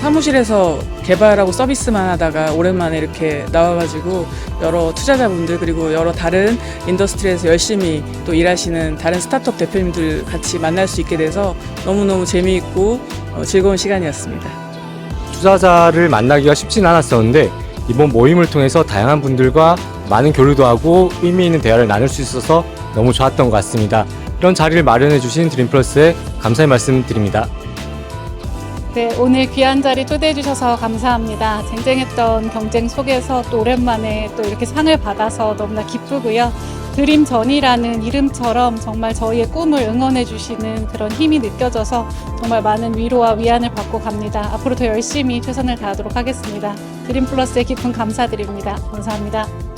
사무실에서 개발하고 서비스만 하다가 오랜만에 이렇게 나와가지고 여러 투자자분들 그리고 여러 다른 인더스트리에서 열심히 또 일하시는 다른 스타트업 대표님들 같이 만날 수 있게 돼서 너무너무 재미있고 어, 즐거운 시간이었습니다. 투자자를 만나기가 쉽진 않았었는데 이번 모임을 통해서 다양한 분들과 많은 교류도 하고 의미 있는 대화를 나눌 수 있어서 너무 좋았던 것 같습니다. 이런 자리를 마련해 주신 드림플러스에 감사의 말씀 드립니다. 네, 오늘 귀한 자리 초대해 주셔서 감사합니다. 쟁쟁했던 경쟁 속에서 또 오랜만에 또 이렇게 상을 받아서 너무나 기쁘고요. 드림 전이라는 이름처럼 정말 저희의 꿈을 응원해 주시는 그런 힘이 느껴져서 정말 많은 위로와 위안을 받고 갑니다. 앞으로 더 열심히 최선을 다하도록 하겠습니다. 드림 플러스에 깊은 감사드립니다. 감사합니다.